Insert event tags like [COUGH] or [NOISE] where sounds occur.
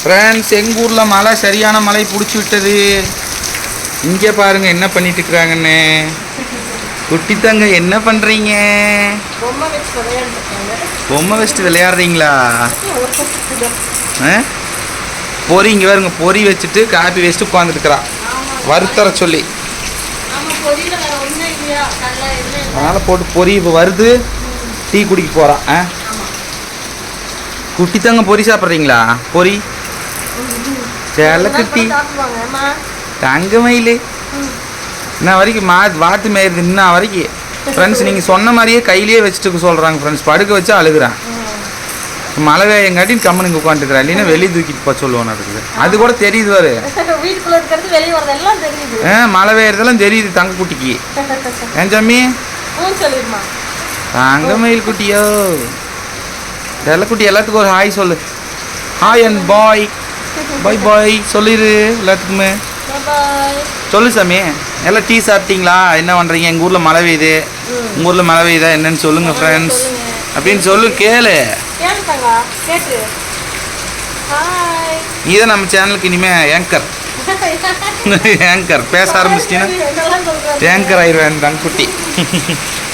Friends எங்கள் ஊரில் மழை சரியான மழை பிடிச்சி விட்டது. இங்கே பாருங்க என்ன பண்ணிட்டு இருக்கிறாங்கன்னு குட்டி தங்க என்ன பண்ணுறீங்க பொம்மை வச்சுட்டு விளையாடுறீங்களா? ஆ? பொரி இங்கே பாருங்க பொரி வச்சுட்டு காப்பி வச்சுட்டு உட்காந்துருக்குறா வறுத்தர சொல்லி. அதனால் போட்டு பொரி இப்போ வருது. டீ குடிக்க போகிறான் ஆ? குட்டி தங்க பொரி சாப்பிட்றீங்களா? பொரி செல்லக்குட்டி சாப்பிடுவாங்க ஆமா தங்க மயில் இன்ன வரைக்கும் மா வாத்து மேயுது இன்ன வரைக்கும். ஃப்ரெண்ட்ஸ் நீங்கள் சொன்ன மாதிரியே கையிலேயே வச்சுட்டு சொல்கிறாங்க ஃப்ரெண்ட்ஸ் படுக்க வச்சு அழுகுறான். மழை வேயங்காட்டி கம்மனுங்க உட்காந்துக்கிறா இல்லைன்னா வெளியே தூக்கிட்டு போக சொல்லுவோம் இருக்குது அது கூட தெரியுது [LAUGHS] தெரியுது. ஆ மழை பெய்யறதெல்லாம் தெரியுது தங்க குட்டிக்கு. [LAUGHS] ஏன் சாமி? ம் சொல்லிடுமா. தங்க மயில் குட்டியோ? குட்டி எல்லாத்துக்கும் ஒரு ஹாய் சொல்லு. ஹாய் அண்ட் பாய் பாய் பாய் சொல்லிடு எல்லாத்துக்குமே. சொல்லு சாமி எல்லாம் டீ சாப்பிட்டீங்களா? என்ன பண்ணுறீங்க எங்கள் ஊரில் மழை பெய்யுது. உங்கள் ஊரில் மழை பெய்யுதா என்னன்னு சொல்லுங்கள் ஃப்ரெண்ட்ஸ் அப்படின்னு சொல்லு கேளு. நீ தான் நம்ம சேனலுக்கு இனிமேல் ஏங்கர் ஏங்கர் பேச ஆரம்பிச்சிட்டீங்கன்னா ஏங்கர் ஆயிடுவேன் தங்க குட்டி [LAUGHS]